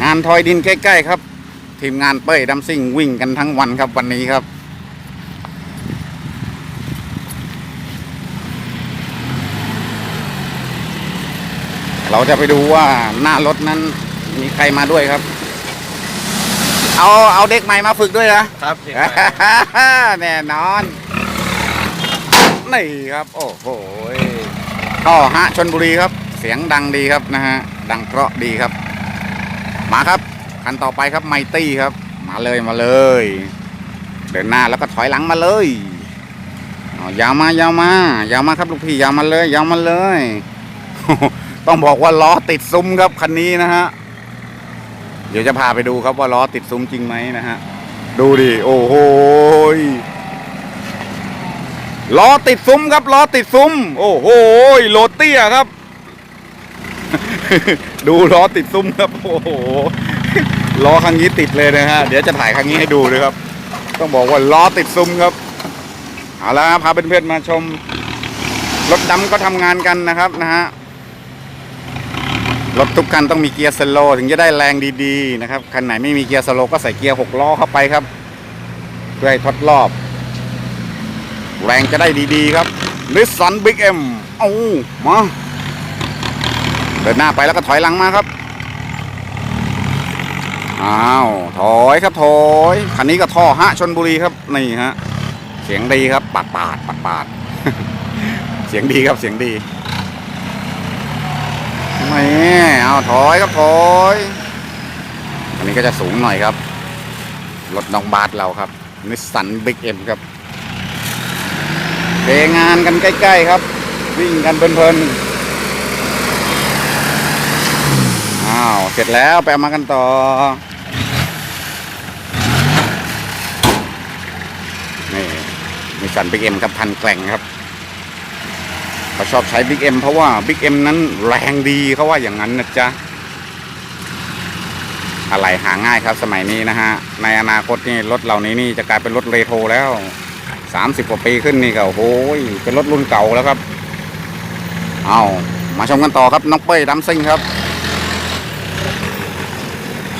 งานทอยดินใกล้ ๆ ครับ ทีมงานเป้ยดัมซิ่งวิ่งกันทั้งวันครับวันนี้ครับ เราจะไปดูว่าหน้ารถนั้นมีใครมาด้วยครับ เอาเอาเด็กใหม่มาฝึกด้วยนะครับแน่นอนนี่ครับ โอ้โหท่อฮะชนบุรีครับ เสียงดังดีครับนะฮะดังเพราะดีครับ มาครับ คันต่อไปครับไมตี้ครับ มาเลยมาเลย เดินหน้าแล้วก็ถอยหลังมาเลยยาวมายาวมายาวมาครับลูกพี่ยาวมาเลยยาวมาเลย ต้องบอกว่าล้อติดซุ้มครับคันนี้นะฮะเดี๋ยวจะพาไปดูครับว่าล้อติดซุ้มจริงไหมนะฮะดูดิโอ้โหล้อติดซุ้มครับล้อติดซุ้ม โอ้โหยโรเตี้ยครับ ดูล้อติดซุ้มครับ โอ้โห ล้อครั้งนี้ติดเลยนะฮะ เดี๋ยวจะถ่ายครั้งนี้ให้ดูเลยครับ ต้องบอกว่าล้อติดซุ้มครับเอาละพาเพื่อนๆมาชม รถดำก็ทำงานกันนะครับนะฮะ รถทุกคันต้องมีเกียร์สโลถึงจะได้แรงดีๆนะครับ คันไหนไม่มีเกียร์สโลก็ใส่เกียร์หกล้อเข้าไปครับ เพื่อให้ทดรอบ แรงจะได้ดีๆครับนิสสันบิ๊กเอ็มเอามา เดินหน้าไปแล้วก็ถอยหลังมาครับ อ้าว ถอยครับถอยคันนี้ก็ท่อฮะชนบุรีครับนี่ฮะเสียงดีครับปาดปาดปาดปาดเสียงดีครับเสียงดีไม่เอาถอยครับถอยอันนี้ก็จะสูงหน่อยครับ รถน้องบาสเราครับนิสสันบิ๊กเอ็มครับเทงานกันใกล้ ๆ ครับ วิ่งกันเพลินๆ อ้าว เสร็จแล้วไปเอามากันต่อ นี่นิสสันบิ๊กเอ็มครับพันแกล่งครับเขาชอบใช้บิ๊กเอ็มเพราะว่าบิ๊กเอ็มนั้นแรงดีเขาว่าอย่างนั้นนะจ๊ะอะไรหาง่ายครับสมัยนี้นะฮะ ในอนาคตนี่รถเหล่านี้นี่จะกลายเป็นรถเรโทรแล้ว30กว่าปีขึ้นนี่ก็โอ้โหเป็นรถรุ่นเก่าแล้วครับ เอามาชมกันต่อครับน้องเป้ยดัมซิงครับ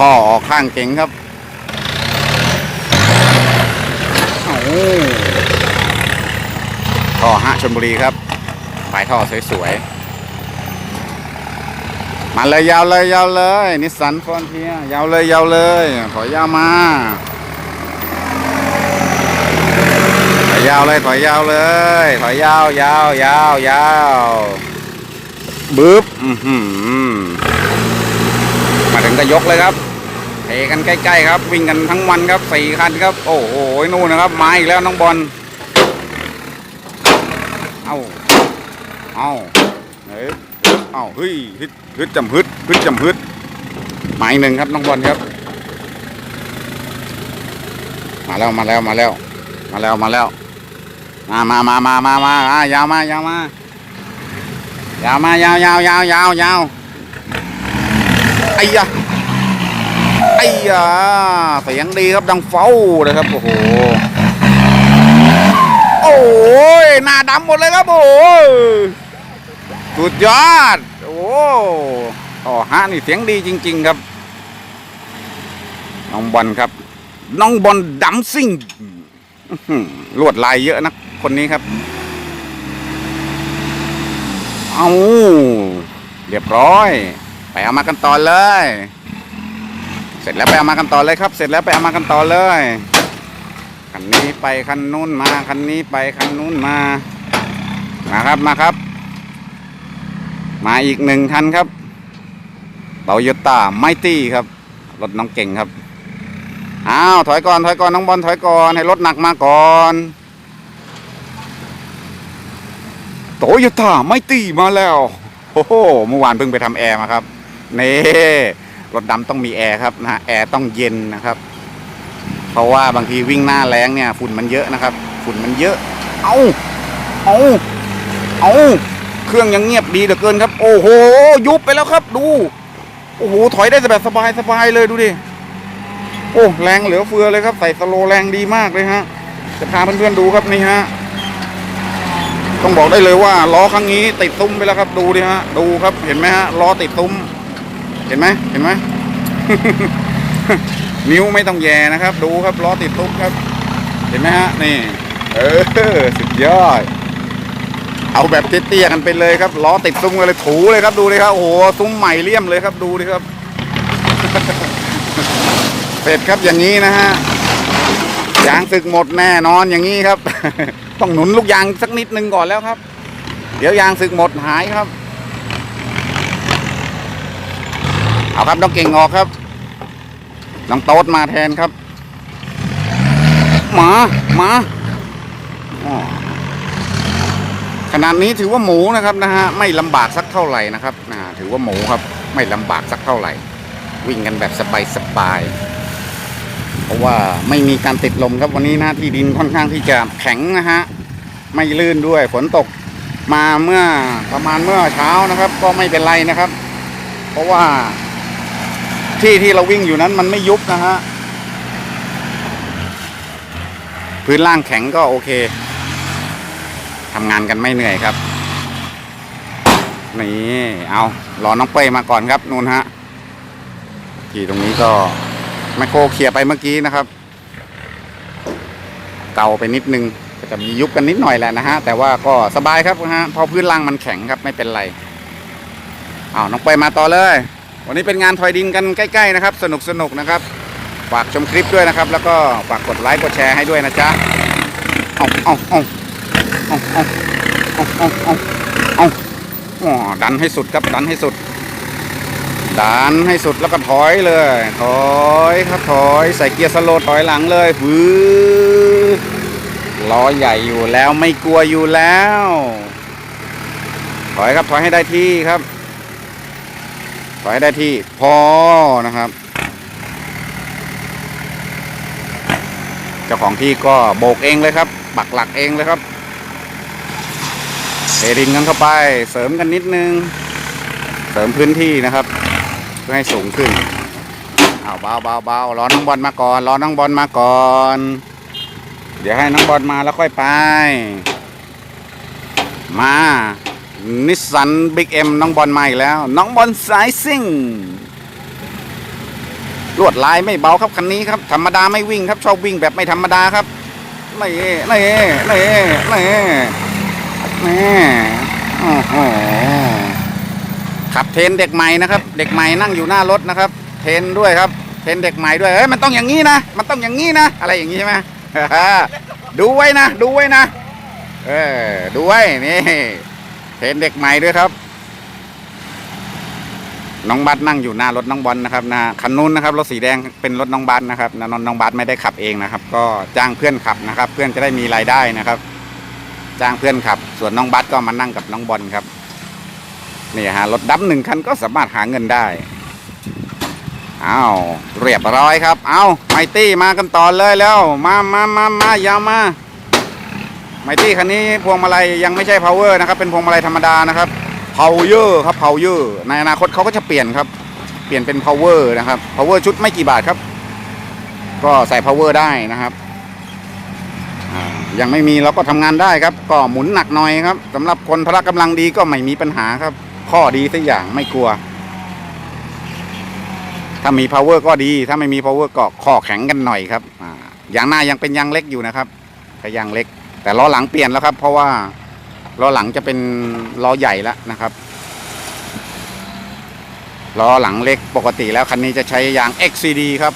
ท่อออกข้างเก่งครับเอาท่อฮะชนบุรีครับปลายท่อสวยๆ มาเลยยาวเลยยาวเลย นิสสันฟอนเทียยาวเลยยาวเลยถอยยาวมาถอยยาวเลยถอยยาวเลยถอยยาวยาวยาวยาวบึ๊บอือหือมาถึงก็ยกเลยครับ เทกันใกล้ๆครับ วิ่งกันทั้งวันครับสี่คันครับ โอ้โหนู่นนะครับมาอีกแล้วน้องบอลเอ้าเอาเฮ้ยเอาเฮ้ยฮึดฮึดจำฮึดฮึดจำฮึดหมายหนึ่งครับน้องบอลครับ มาแล้วมาแล้วมาแล้ว มาแล้วมาแล้ว มามามามามามาอ่ายาวมายาวมายาวมายาวยาวยาวยาวยาวไอ้ยะ ไอ้ยะเสียงดีครับดังเฝ้าเลยครับ โอ้โห โอ้ยหน้าดำหมดเลยครับโอ้ยสุดยอด โอ้ต่อฮะนี่เสียงดีจริง ๆ ครับ น้องบอลครับ น้องบอลดำซิ่งลวดลายเยอะนะคนนี้ครับ เอาเรียบร้อย ไปเอามากันต่อเลย เสร็จแล้วไปเอามากันต่อเลยครับ เสร็จแล้วไปเอามากันต่อเลยคันนี้ไปคันนู้นมาคันนี้ไปคันนู้นมามาครับมาครับ มาอีกหนึ่งคันครับโตโยต้าไมตี้ครับรถน้องเก่งครับอ้าวถอยก่อนถอยก่อนน้องบอลถอยก่อนให้รถหนักมาก่อนโตโยต้าไมตี้มาแล้วโอ้โหเมื่อวานเพิ่งไปทำแอร์มาครับนี่ รถดำต้องมีแอร์ครับนะฮะแอร์ต้องเย็นนะครับ เพราะว่าบางทีวิ่งหน้าแรงเนี่ยฝุ่นมันเยอะนะครับ ฝุ่นมันเยอะ เอาเอาเอาเครื่องยังเงียบดีเหลือเกินครับ โอ้โห ยุบไปแล้วครับ ดู โอ้โหถอยได้แบบสบายสบายเลยดูดิโอ้แรงเหลือเฟือเลยครับ ใส่สโลแรงดีมากเลยฮะจะพาเพื่อนๆดูครับนี่ฮะต้องบอกได้เลยว่าล้อครั้งนี้ติดซุ้มไปแล้วครับดูดิฮะดูครับเห็นไหมฮะล้อติดซุ้ม เห็นไหมเห็นไหมนิ้วไม่ต้องแย่นะครับ ดูครับล้อติดตุ๊กครับ เห็นไหมฮะนี่ เออสุดยอดเอาแบบเตี้ยๆกันไปเลยครับล้อติดซุ้มกันเลยถูเลยครับดูเลยครับโอ้โหซุ้มใหม่เลี่ยมเลยครับดูเลยครับเสร็จครับอย่างนี้นะฮะยางสึกหมดแน่นอนอย่างนี้ครับ ต้องหนุนลูกยางสักนิดนึงก่อนแล้วครับ เดี๋ยวยางสึกหมดหายครับ เอาครับน้องเก่งออกครับน้องโต๊ดมาแทนครับหมาหมาขนาดนี้ถือว่าหมูนะครับนะฮะไม่ลำบากสักเท่าไหร่นะครับนะถือว่าหมูครับ ไม่ลำบากสักเท่าไหร่ วิ่งกันแบบสบายๆเพราะว่าไม่มีการติดลมครับวันนี้หน้าที่ดินค่อนข้างที่จะแข็งนะฮะไม่ลื่นด้วยฝนตกมาเมื่อประมาณเมื่อเช้านะครับ ก็ไม่เป็นไรนะครับ เพราะว่า ที่ที่เราวิ่งอยู่นั้นมันไม่ยุบนะฮะ พื้นล่างแข็งก็โอเคทำงานกันไม่เหนื่อยครับ นี่ เอารอน้องเป้ยมาก่อนครับนู่นฮะ ที่ตรงนี้ก็ไมโครเคลียร์ไปเมื่อกี้นะครับ เก่าไปนิดนึงก็จะมียุบกันนิดหน่อยแหละนะฮะ แต่ว่าก็สบายครับนะฮะเพอพื้นล่างมันแข็งครับไม่เป็นไร เอาน้องเป้ยมาต่อเลย วันนี้เป็นงานถอยดินกันใกล้ ๆ นะครับ สนุกสนุกนะครับ ฝากชมคลิปด้วยนะครับ แล้วก็ฝากกดไลค์กดแชร์ให้ด้วยนะจ๊ะเอาเอาเอาเอาเอาเอาเอาเอาเอาอ๋อดันให้สุดครับดันให้สุด ดันให้สุดแล้วก็ถอยเลย ถอยครับถอยใส่เกียร์สโลถอยหลังเลยฟืล้อใหญ่อยู่แล้วไม่กลัวอยู่แล้ว ถอยครับถอยให้ได้ที่ครับ ถอยได้ที่พอนะครับ เจ้าของที่ก็โบกเองเลยครับ ปักหลักเองเลยครับเทดินกันเข้าไป เสริมกันนิดนึง เสริมพื้นที่นะครับ เพื่อให้สูงขึ้นเอาเบาเบาเบารอน้องบอลมาก่อนรอน้องบอลมาก่อน เดี๋ยวให้น้องบอลมาแล้วค่อยไป มา นิสสันบิ๊กเอ็มน้องบอลมาอีกแล้ว น้องบอลสายซิ่ง ลวดลายไม่เบาครับคันนี้ครับ ธรรมดาไม่วิ่งครับ ชอบวิ่งแบบไม่ธรรมดาครับนี่นี่นี่นี่นี่โอ้โหขับเทนเด็กใหม่นะครับ เด็กใหม่นั่งอยู่หน้ารถนะครับ เทนด้วยครับ เทนเด็กใหม่ด้วยเอ้ยมันต้องอย่างนี้นะมันต้องอย่างนี้นะอะไรอย่างนี้ใช่ไหมดูไว้นะ ดูไว้นะ เออ ดูไว้นี่ เทรนเด็กใหม่ด้วยครับ น้องบัสนั่งอยู่หน้ารถน้องบอลนะครับนะคันนู้นนะครับรถสีแดงเป็นรถน้องบัสนะครับนะน้องน้องบัสไม่ได้ขับเองนะครับ ก็จ้างเพื่อนขับนะครับ เพื่อนจะได้มีรายได้นะครับ จ้างเพื่อนขับ ส่วนน้องบัสก็มานั่งกับน้องบอลครับนี่ฮะรถดับหนึ่งคันก็สามารถหาเงินได้อ้าวเรียบร้อยครับ เอาไมตี้มากันต่อเลยแล้ว มามามามา ยาวมา มตี้คันนี้พวงมาลัยยังไม่ใช่ power นะครับ เป็นพวงมาลัยธรรมดานะครับ power ครับ power ในอนาคตเขาก็จะเปลี่ยนครับ เปลี่ยนเป็น power นะครับ power ชุดไม่กี่บาทครับ ก็ใส่ power ได้นะครับยังไม่มีเราก็ทำงานได้ครับ ก็หมุนหนักหน่อยครับสำหรับคนพละกำลังดีก็ไม่มีปัญหาครับ ข้อดีสักอย่างไม่กลัว ถ้ามี power ก็ดี ถ้าไม่มี power ก็ข้อแข็งกันหน่อยครับอ่ายางหน้ายังเป็นยางเล็กอยู่นะครับแค่ยางเล็ก แต่ล้อหลังเปลี่ยนแล้วครับ เพราะว่าล้อหลังจะเป็นล้อใหญ่แล้วนะครับล้อหลังเล็กปกติแล้วคันนี้จะใช้ยาง XCD ครับ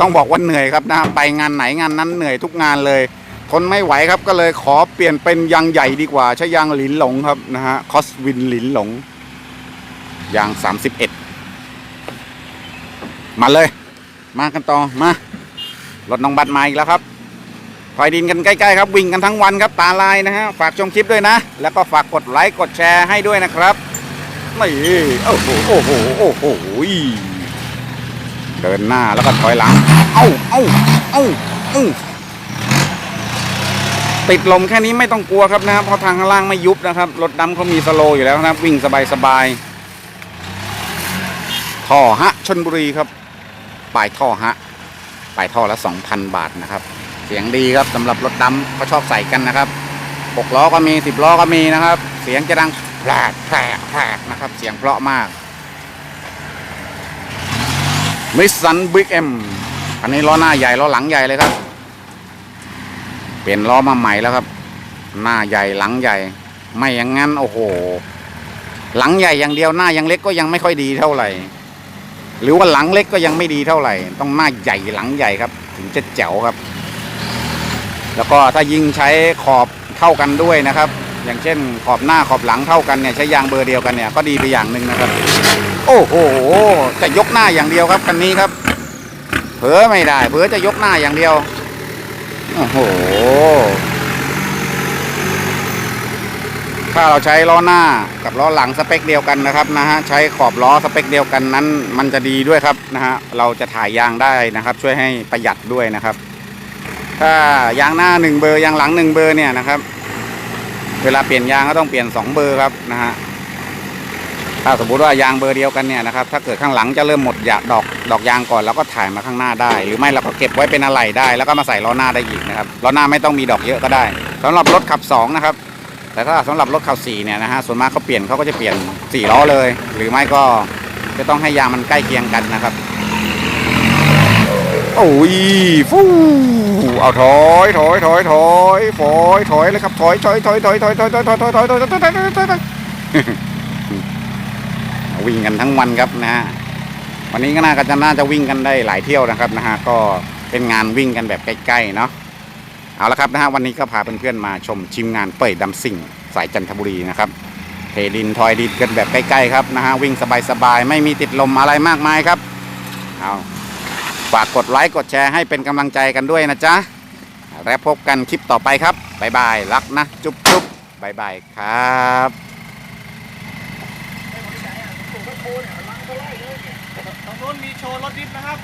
ต้องบอกว่าเหนื่อยครับนะไปงานไหนงานนั้นเหนื่อยทุกงานเลย ทนไม่ไหวครับก็เลยขอเปลี่ยนเป็นยางใหญ่ดีกว่า ใช้ยางหลินหลงครับนะฮะคอสวินหลินหลง ยาง 31 มาเลย มากันต่อมารถน้องบัตรมาอีกแล้วครับ คอยดินกันใกล้ๆครับวิ่งกันทั้งวันครับตาลายนะฮะฝากชมคลิปด้วยนะ แล้วก็ฝากกดไลค์กดแชร์ให้ด้วยนะครับนี่โอ้โหโอ้โหโอ้โหเดินหน้าแล้วก็ถอยหลัง เอ้าเอ้าเอ้าเอ้าติดลมแค่นี้ไม่ต้องกลัวครับนะครับเพราะทางข้างล่างไม่ยุบนะครับรถดำเขามีสโลอยู่แล้วนะครับ วิ่งสบายๆท่อฮะชนบุรีครับปลายท่อฮะปลายท่อละ2,000บาทนะครับ เสียงดีครับสำหรับรถดำเขาชอบใส่กันนะครับหกล้อก็มีสิบล้อก็มีนะครับ เสียงจะดังแผลกแผลกแผลกนะครับ เสียงเพราะมากมิสซันบิ๊กเอ็มอันนี้ล้อหน้าใหญ่ล้อหลังใหญ่เลยครับ เปลี่ยนล้อมาใหม่แล้วครับ หน้าใหญ่หลังใหญ่ ไม่อย่างนั้นโอ้โห หลังใหญ่อย่างเดียวหน้ายังเล็กก็ยังไม่ค่อยดีเท่าไหร่ หรือว่าหลังเล็กก็ยังไม่ดีเท่าไหร่ ต้องหน้าใหญ่หลังใหญ่ครับ ถึงจะแจ๋วครับ แล้วก็ถ้ายิงใช้ขอบเท่ากันด้วยนะครับ อย่างเช่นขอบหน้าขอบหลังเท่ากันเนี่ยใช้ยางเบอร์เดียวกันเนี่ยก็ดีไปอย่างหนึ่งนะครับ โอ้โหจะยกหน้าอย่างเดียวครับคันนี้ครับ เผลอไม่ได้ เผลอจะยกหน้าอย่างเดียวโอ้โหถ้าเราใช้ล้อหน้ากับล้อหลังสเปคเดียวกันนะครับนะฮะใช้ขอบล้อสเปคเดียวกันนั้น มันจะดีด้วยครับนะฮะเราจะถ่ายยางได้นะครับ ช่วยให้ประหยัดด้วยนะครับ ถ้ายางหน้าหนึ่งเบอร์ยางหลังหนึ่งเบอร์เนี่ยนะครับ เวลาเปลี่ยนยางก็ต้องเปลี่ยนสองเบอร์ครับนะฮะถ้าสมมุติว่ายางเบอร์เดียวกันเนี่ยนะครับถ้าเกิดข้างหลังจะเริ่มหมดยาดอกดอกยางก่อนแล้วก็ถ่ายมาข้างหน้าได้ หรือไม่เราก็เก็บไว้เป็นอะไหล่ได้ แล้วก็มาใส่ล้อหน้าได้อีกนะครับล้อหน้าไม่ต้องมีดอกเยอะก็ได้สำหรับรถขับสองนะครับแต่ถ้าสำหรับรถขับสี่เนี่ยนะฮะส่วนมากเขาเปลี่ยนเขาก็จะเปลี่ยนสี่ล้อเลย หรือไม่ก็จะต้องให้ยางมันใกล้เคียงกันนะครับ โอ้ยฟูเอาถอยถอยถอยถอยถอยถอยเลยครับถอยถอยถอยถอยถอยถอยถอยถอยถอยถอยถอยถอยถอยถอยถอยวิ่งกันทั้งวันครับนะฮะวันนี้ก็น่าจะน่าจะวิ่งกันได้หลายเที่ยวนะครับนะฮะก็เป็นงานวิ่งกันแบบใกล้ๆเนาะเอาละครับนะฮะวันนี้ก็พาเพื่อนๆมาชมชิมงานเปิดดำสิ่งสายจันทบุรีนะครับเทดินทอยดินกันแบบใกล้ๆครับนะฮะวิ่งสบายๆไม่มีติดลมอะไรมากมายครับเอา ฝากกดไลค์กดแชร์ให้เป็นกำลังใจกันด้วยนะจ๊ะ แล้วพบกันคลิปต่อไปครับบ๊ายบายรักนะ จุ๊บจุ๊บบายบายครับตรงนู้นมีโชว์รถดิฟนะครับ